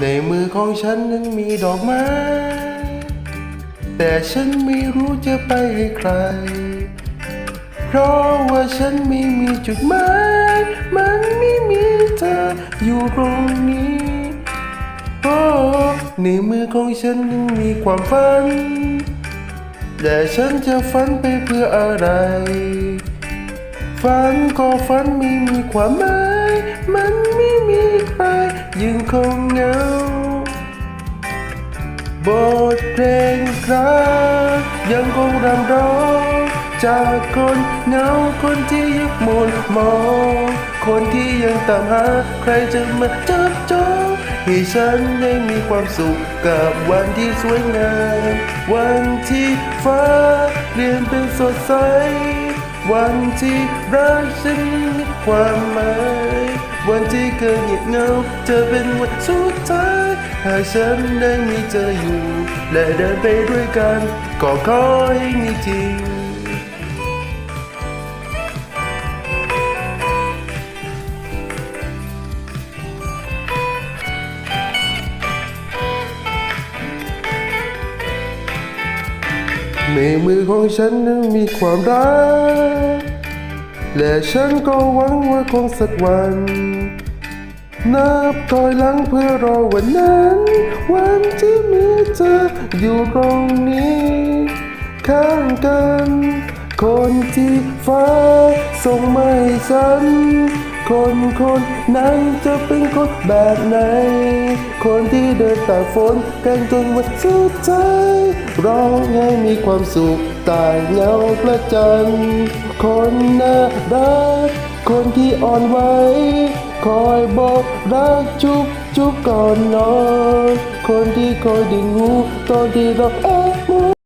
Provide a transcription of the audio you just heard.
ในมือของฉันนั้นมีดอกไม้ แต่ฉันไม่รู้จะไปให้ใคร เพราะว่าฉันไม่มีจุดหมาย มันไม่มีเธออยู่ตรงนี้โอ้ในมือของฉันนั้นมีความฝัน แต่ฉันจะฝันไปเพื่ออะไร ฝันก็ฝันไม่มีความหมาย มันไม่ ยังคงเหงาบทเพลงครายังคงรำร้องจากคนเหงาคนที่ยึกมุนมองคนที่ยังตามหาใครจะมาจับจองให้ฉันได้มีความสุขกับวันที่สวยงาม วันที่ฟ้าเปลี่ยนเป็นสดใส วันที่รักฉันมีความหมาย วันที่เคยเงียบเหงาจะเป็นวันสุดท้ายหากฉันได้มีเธออยู่ และเดินไปด้วยกัน ก็ขอให้มีจริงในมือของฉันนั้นมีความรัก และฉันก็หวังว่าคงสักวัน นับถอยหลังเพื่อรอวันนั้น วันที่มีเธออยู่ตรงนี้ ข้างกัน คนที่ฟ้าส่งมาให้ฉัน คนคนนั้นจะเป็นคนแบบไหน คนที่เดินตากฝนกันจนวันสุดท้ายร้องให้มีความสุขตายเงาพระจัน คนน่ารัก คนที่อ่อนไหวคอยบอกรักจุ๊บจุ๊บก่อนนอน คนที่คอยดึงหูตอนที่เราแอบมอ